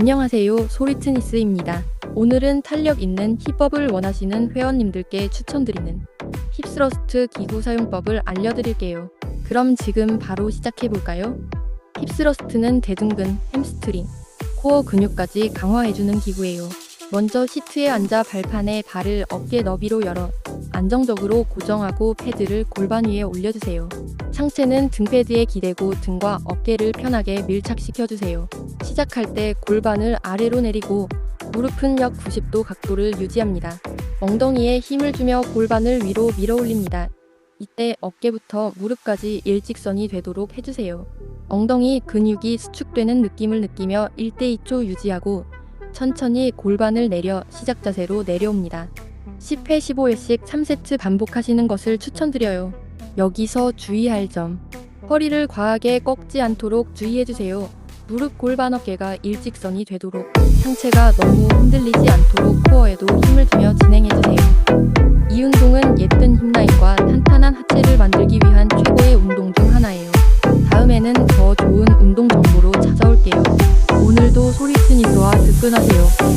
안녕하세요. 소리트니스입니다. 오늘은 탄력 있는 힙업을 원하시는 회원님들께 추천드리는 힙스러스트 기구 사용법을 알려드릴게요. 그럼 지금 바로 시작해볼까요? 힙스러스트는 대둔근, 햄스트링, 코어 근육까지 강화해주는 기구예요. 먼저 시트에 앉아 발판에 발을 어깨 너비로 열어 안정적으로 고정하고 패드를 골반 위에 올려주세요. 상체는 등패 드에 기대고 등과 어깨를 편하게 밀착시켜주세요. 시작할 때 골반을 아래로 내리고 무릎은 약 90도 각도를 유지합니다. 엉덩이에 힘을 주며 골반을 위로 밀어 올립니다. 이때 어깨부터 무릎까지 일직선이 되도록 해주세요. 엉덩이 근육이 수축되는 느낌을 느끼며 1대 2초 유지하고 천천히 골반을 내려 시작 자세로 내려옵니다. 10회 15회씩 3세트 반복하시는 것을 추천드려요. 여기서 주의할 점. 허리를 과하게 꺾지 않도록 주의해주세요. 무릎 골반 어깨가 일직선이 되도록 상체가 너무 흔들리지 않도록 코어에도 힘을 주며 진행해주세요. 이 운동은 예쁜 힙라인과 탄탄한 하체를 만들기 위한 최고의 운동 중 하나예요. 다음에는 더 좋은 운동 정보로 찾아올게요. 오늘도 소리트니스와 득근하세요.